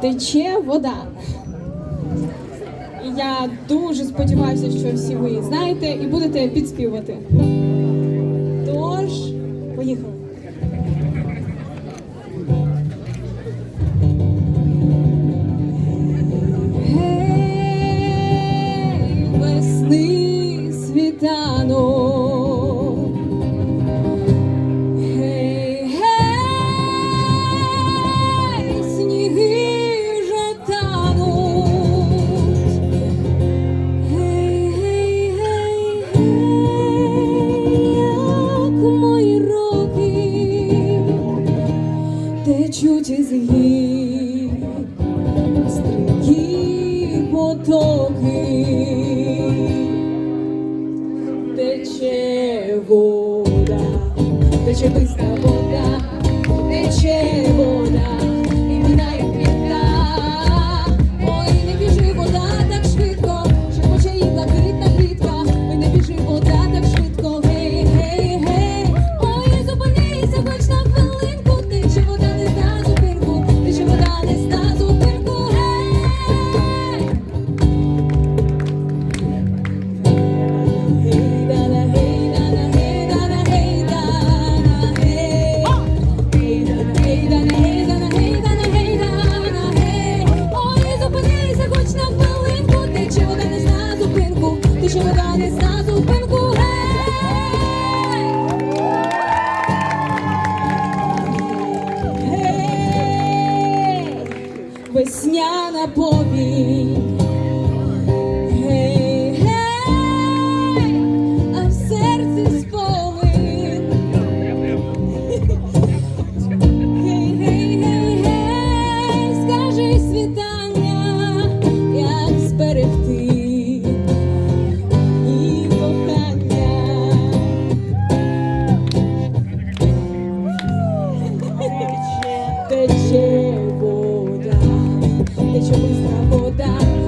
тече вода. І я дуже сподіваюся, що всі ви її знаєте і будете підспівати. Тож, поїхали. Гей, весни світанок. потоки тече вода, тече бистра. що ви дали на зупинку. Гей! Весняна повість. вода.